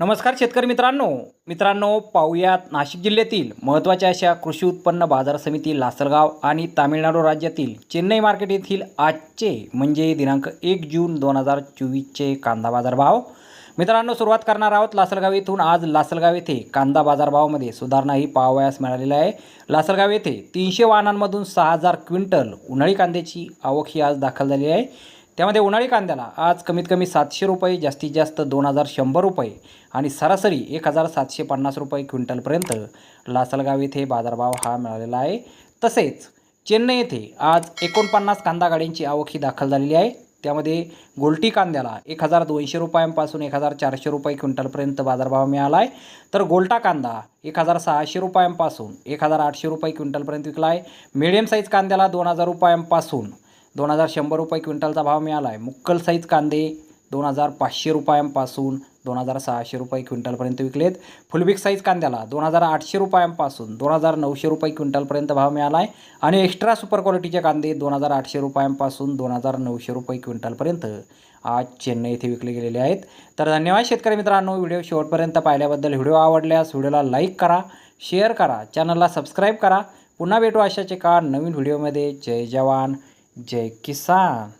नमस्कार शेतकरी मित्रांनो. मित्रांनो पाहुयात नाशिक जिल्ह्यातील महत्त्वाच्या अशा कृषी उत्पन्न बाजार समिती लासलगाव आणि तामिळनाडू राज्यातील चेन्नई मार्केट येथील आजचे म्हणजे दिनांक एक जून दोन हजार चोवीसचे कांदा बाजारभाव. मित्रांनो सुरुवात करणार आहोत लासलगाव येथून. आज लासलगाव येथे कांदा बाजारभावामध्ये सुधारणा ही पाहावयास मिळालेली आहे. लासलगाव येथे तीनशे वाहनांमधून सहा हजार क्विंटल उन्हाळी कांद्याची आवक ही आज दाखल झाली आहे. त्यामध्ये उन्हाळी कांद्याला आज कमीत कमी सातशे रुपये जास्तीत जास्त दोन हजार शंभर रुपये आणि सरासरी एक हजार सातशे पन्नास रुपये क्विंटलपर्यंत लासलगाव येथे बाजारभाव हा मिळालेला आहे. तसेच चेन्नई येथे आज एकोणपन्नास कांदा गाड्यांची आवक ही दाखल झालेली आहे. त्यामध्ये गोलटी कांद्याला एक हजार दोनशे रुपयांपासून एक हजार चारशे रुपये क्विंटलपर्यंत बाजारभाव मिळाला आहे. तर गोलटा कांदा एक हजार सहाशे रुपयांपासून एक हजार आठशे रुपये क्विंटलपर्यंत विकला आहे. मिडियम साईज कांद्याला दोन हजार रुपयांपासून दोन हजार शंभर रुपये क्विंटलचा भाव मिळाला आहे मुक्कल साईज कांदे दोन हजार पाचशे रुपयांपासून दोन हजार सहाशे रुपये क्विंटलपर्यंत विकलेत. फुलबिक साईज कांद्याला दोन हजार आठशे रुपयांपासून दोन हजार नऊशे रुपये क्विंटलपर्यंत भाव मिळाला आहे आणि एक्स्ट्रा सुपर क्वालिटीचे कांदे दोन हजार आठशे रुपयांपासून दोन हजार नऊशे रुपये क्विंटलपर्यंत आज चेन्नई येथे विकले गेलेले आहेत. तर धन्यवाद शेतकरी मित्रांनो व्हिडिओ शेवटपर्यंत पाहिल्याबद्दल व्हिडिओ आवडल्यास व्हिडिओला लाईक करा शेअर करा चॅनलला सबस्क्राईब करा. पुन्हा भेटू अशाच एका नवीन व्हिडिओमध्ये. जय जवान. जय किसान